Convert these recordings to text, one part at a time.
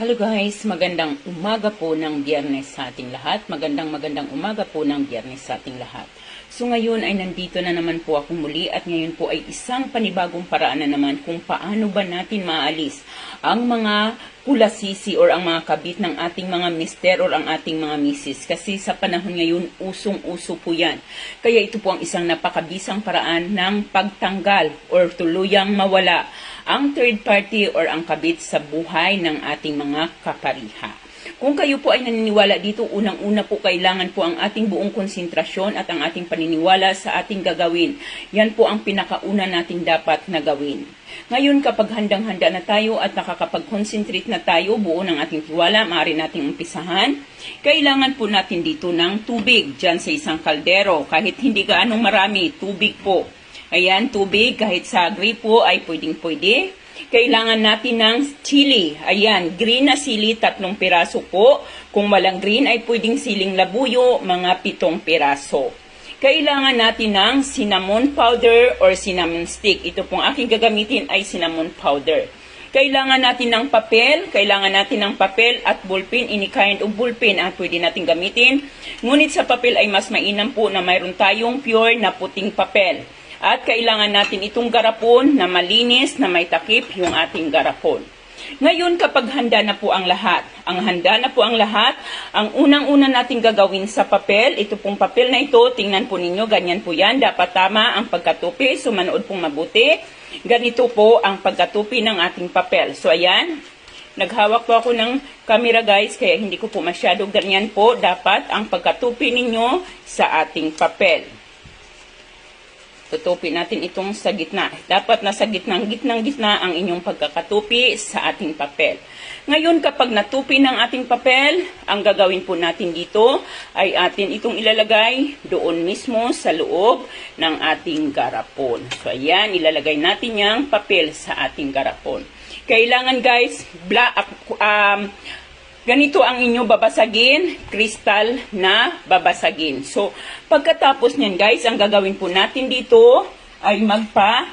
Hello guys, magandang umaga po ng biyernes sa ating lahat. Magandang magandang umaga po ng biyernes sa ating lahat. So ngayon ay nandito na naman po ako muli at ngayon po ay isang panibagong paraan na naman kung paano ba natin maalis ang mga pulasisi or ang mga kabit ng ating mga mister or ang ating mga misis. Kasi sa panahon ngayon, usong-uso po yan. Kaya ito po ang isang napakabisang paraan ng pagtanggal or tuluyang mawala ang third party or ang kabit sa buhay ng ating mga kapariha. Kung kayo po ay naniniwala dito, unang-una po kailangan po ang ating buong konsentrasyon at ang ating paniniwala sa ating gagawin. Yan po ang pinakauna nating dapat na gawin. Ngayon, kapag handang-handa na tayo at nakakapag-concentrate na tayo, buo ng ating tiwala, maaari nating umpisahan. Kailangan po natin dito ng tubig dyan sa isang kaldero. Kahit hindi gaanong marami, tubig po. Ayan, tubig, kahit sa gripo ay pwedeng-pwede. Kailangan natin ng chili. Ayan, green na sili, tatlong piraso po. Kung walang green ay pwedeng siling labuyo, mga pitong piraso. Kailangan natin ng cinnamon powder or cinnamon stick. Ito pong aking gagamitin ay cinnamon powder. Kailangan natin ng papel, kailangan natin ng papel at ballpen, any kind of ballpen ang pwede natin gamitin. Ngunit sa papel ay mas mainam po na mayroon tayong pure na puting papel. At kailangan natin itong garapon na malinis, na may takip yung ating garapon. Ngayon, kapag handa na po ang lahat, ang handa na po ang lahat, ang unang-una nating gagawin sa papel, ito pong papel na ito, tingnan po ninyo, ganyan po yan, dapat tama ang pagkatupi, so manood pong mabuti. Ganito po ang pagkatupi ng ating papel. So, ayan, naghawak po ako ng camera guys, kaya hindi ko po masyado ganyan po, dapat ang pagkatupi ninyo sa ating papel. Tutupin natin itong sa gitna. Dapat nasa gitnang gitnang gitna ang inyong pagkakatupi sa ating papel. Ngayon, kapag natupi ng ating papel, ang gagawin po natin dito ay atin itong ilalagay doon mismo sa loob ng ating garapon. So, ayan, ilalagay natin yung papel sa ating garapon. Kailangan guys, black, um, Ganito ang inyo babasagin, kristal na babasagin. So, pagkatapos niyan guys, ang gagawin po natin dito ay magpa,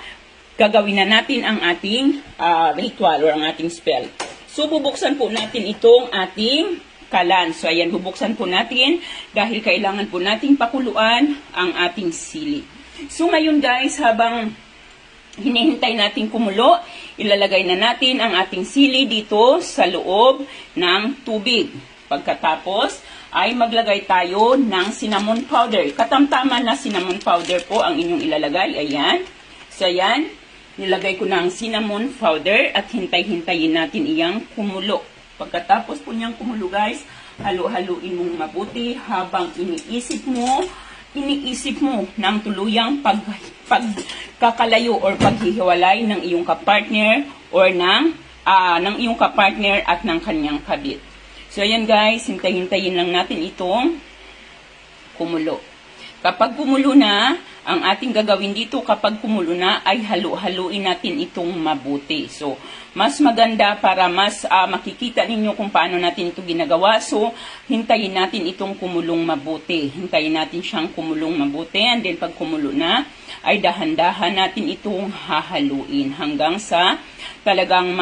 gagawin na natin ang ating uh, ritual or ang ating spell. So, bubuksan po natin itong ating kalan. So, ayan, bubuksan po natin dahil kailangan po nating pakuluan ang ating sili. So, ngayon guys, habang hinihintay natin kumulo, ilalagay na natin ang ating sili dito sa loob ng tubig. Pagkatapos ay maglagay tayo ng cinnamon powder. Katamtaman na cinnamon powder po ang inyong ilalagay. Ayan. So ayan, nilagay ko na ang cinnamon powder at hintay-hintayin natin iyang kumulo. Pagkatapos po niyang kumulo guys, halu-haluin mong mabuti habang iniisip mo iniisip mo ng tuluyang pag, pagkakalayo or paghihiwalay ng iyong kapartner or ng, uh, ng iyong kapartner at ng kanyang kabit. So, ayan guys, hintay-hintayin lang natin itong kumulo. Kapag kumulo na, ang ating gagawin dito kapag kumulo na ay halu-haluin natin itong mabuti. So, mas maganda para mas uh, makikita ninyo kung paano natin ito ginagawa. So, hintayin natin itong kumulong mabuti. Hintayin natin siyang kumulong mabuti. And then, pag kumulo na, ay dahan-dahan natin itong hahaluin hanggang sa talagang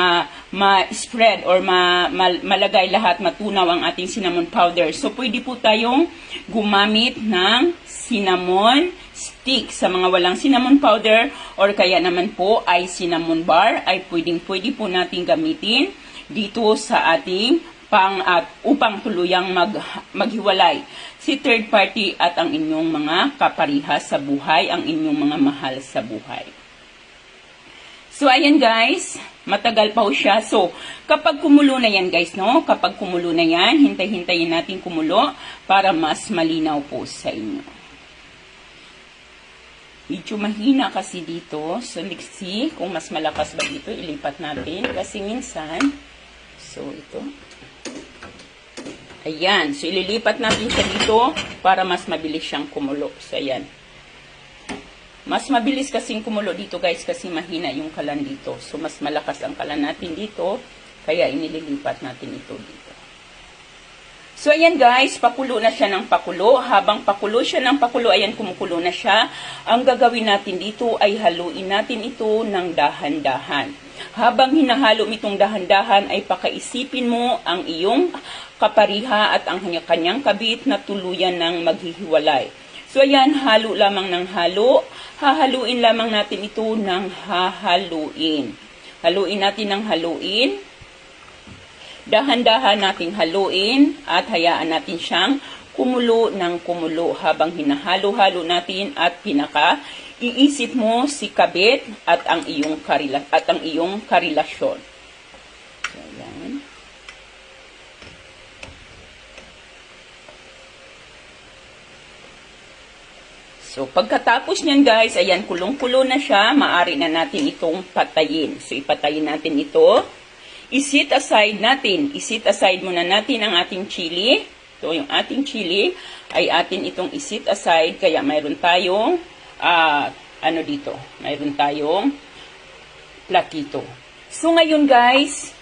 ma-spread ma or ma, ma, malagay lahat, matunaw ang ating cinnamon powder. So, pwede po tayong gumamit ng cinnamon stick sa mga walang cinnamon powder or kaya naman po ay cinnamon bar ay pwedeng pwede po natin gamitin dito sa ating pang at upang tuluyang mag, maghiwalay si third party at ang inyong mga kaparihas sa buhay, ang inyong mga mahal sa buhay. So, ayan guys, matagal pa siya. So, kapag kumulo na yan guys, no? Kapag kumulo na yan, hintay-hintayin natin kumulo para mas malinaw po sa inyo. Medyo mahina kasi dito. So, let's see kung mas malakas ba dito. Ilipat natin. Kasi minsan, so ito. Ayan. So, ililipat natin siya dito para mas mabilis siyang kumulo. So, ayan. Mas mabilis kasing kumulo dito guys kasi mahina yung kalan dito. So, mas malakas ang kalan natin dito. Kaya inililipat natin ito dito. So, ayan guys, pakulo na siya ng pakulo. Habang pakulo siya ng pakulo, ayan, kumukulo na siya. Ang gagawin natin dito ay haluin natin ito ng dahan-dahan. Habang hinahalo itong dahan-dahan, ay pakaisipin mo ang iyong kapariha at ang kanya- kanyang kabit na tuluyan ng maghihiwalay. So, ayan, halo lamang ng halo. Hahaluin lamang natin ito ng hahaluin. Haluin natin ng haluin. Dahan-dahan nating haluin at hayaan natin siyang kumulo ng kumulo habang hinahalo-halo natin at pinaka iisip mo si kabit at ang iyong karila at ang iyong karelasyon. So, ayan. So, pagkatapos niyan guys, ayan, kulong-kulo na siya, maari na natin itong patayin. So, ipatayin natin ito. Isit aside natin, isit aside muna natin ang ating chili. So, yung ating chili. Ay atin itong isit aside, kaya mayroon tayong, ah, ano dito, mayroon tayong platito. So, ngayon guys,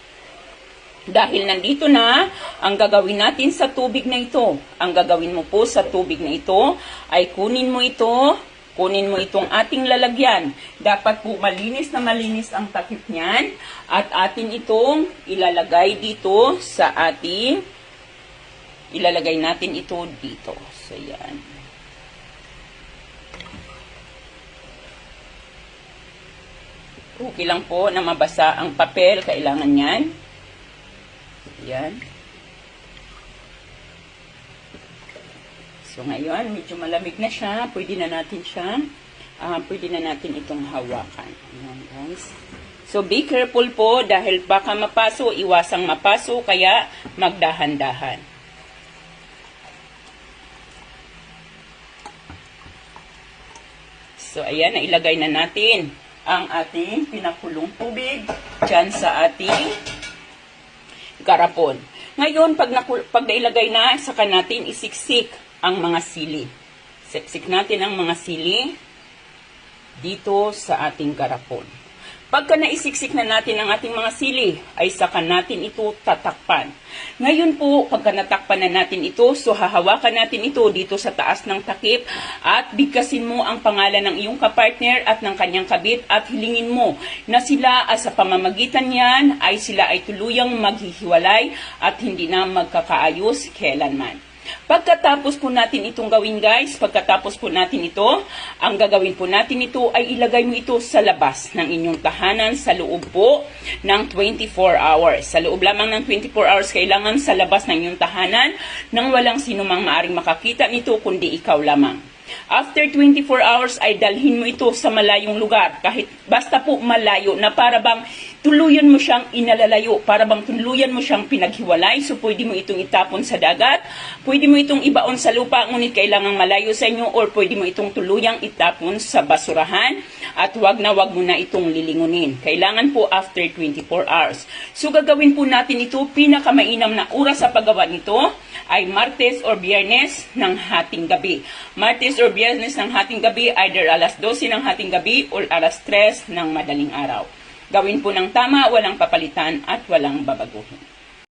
dahil nandito na, ang gagawin natin sa tubig na ito, ang gagawin mo po sa tubig na ito, ay kunin mo ito, kunin mo itong ating lalagyan. Dapat po malinis na malinis ang takip niyan, at atin itong ilalagay dito sa ating, ilalagay natin ito dito. So, yan. Okay lang po na mabasa ang papel, kailangan yan. Yan. So ngayon, medyo malamig na siya. Pwede na natin siya, ah, pwede na natin itong hawakan. Ayan guys. So be careful po dahil baka mapaso, iwasang mapaso, kaya magdahan-dahan. So ayan, nailagay na natin ang ating pinakulong tubig dyan sa ating garapon. Ngayon, pag, pag nailagay na, saka natin isiksik ang mga sili. Siksik natin ang mga sili dito sa ating garapon. Pagka naisiksik na natin ang ating mga sili, ay saka natin ito tatakpan. Ngayon po, pagka natakpan na natin ito, so hahawakan natin ito dito sa taas ng takip at bigkasin mo ang pangalan ng iyong kapartner at ng kanyang kabit at hilingin mo na sila sa pamamagitan niyan ay sila ay tuluyang maghihiwalay at hindi na magkakaayos kailanman. Pagkatapos po natin itong gawin guys, pagkatapos po natin ito, ang gagawin po natin ito ay ilagay mo ito sa labas ng inyong tahanan sa loob po ng 24 hours. Sa loob lamang ng 24 hours, kailangan sa labas ng inyong tahanan nang walang sinumang maaring makakita nito kundi ikaw lamang. After 24 hours ay dalhin mo ito sa malayong lugar. Kahit basta po malayo na para bang tuluyan mo siyang inalalayo, para bang tuluyan mo siyang pinaghiwalay. So pwede mo itong itapon sa dagat, pwede mo itong ibaon sa lupa, ngunit kailangang malayo sa inyo or pwede mo itong tuluyang itapon sa basurahan at wag na wag mo na itong lilingunin. Kailangan po after 24 hours. So gagawin po natin ito, pinakamainam na oras sa paggawa nito ay Martes or Biyernes ng hating gabi. Martes or Biyernes ng hating gabi, either alas 12 ng hating gabi or alas 3 ng madaling araw. Gawin po ng tama, walang papalitan at walang babaguhin.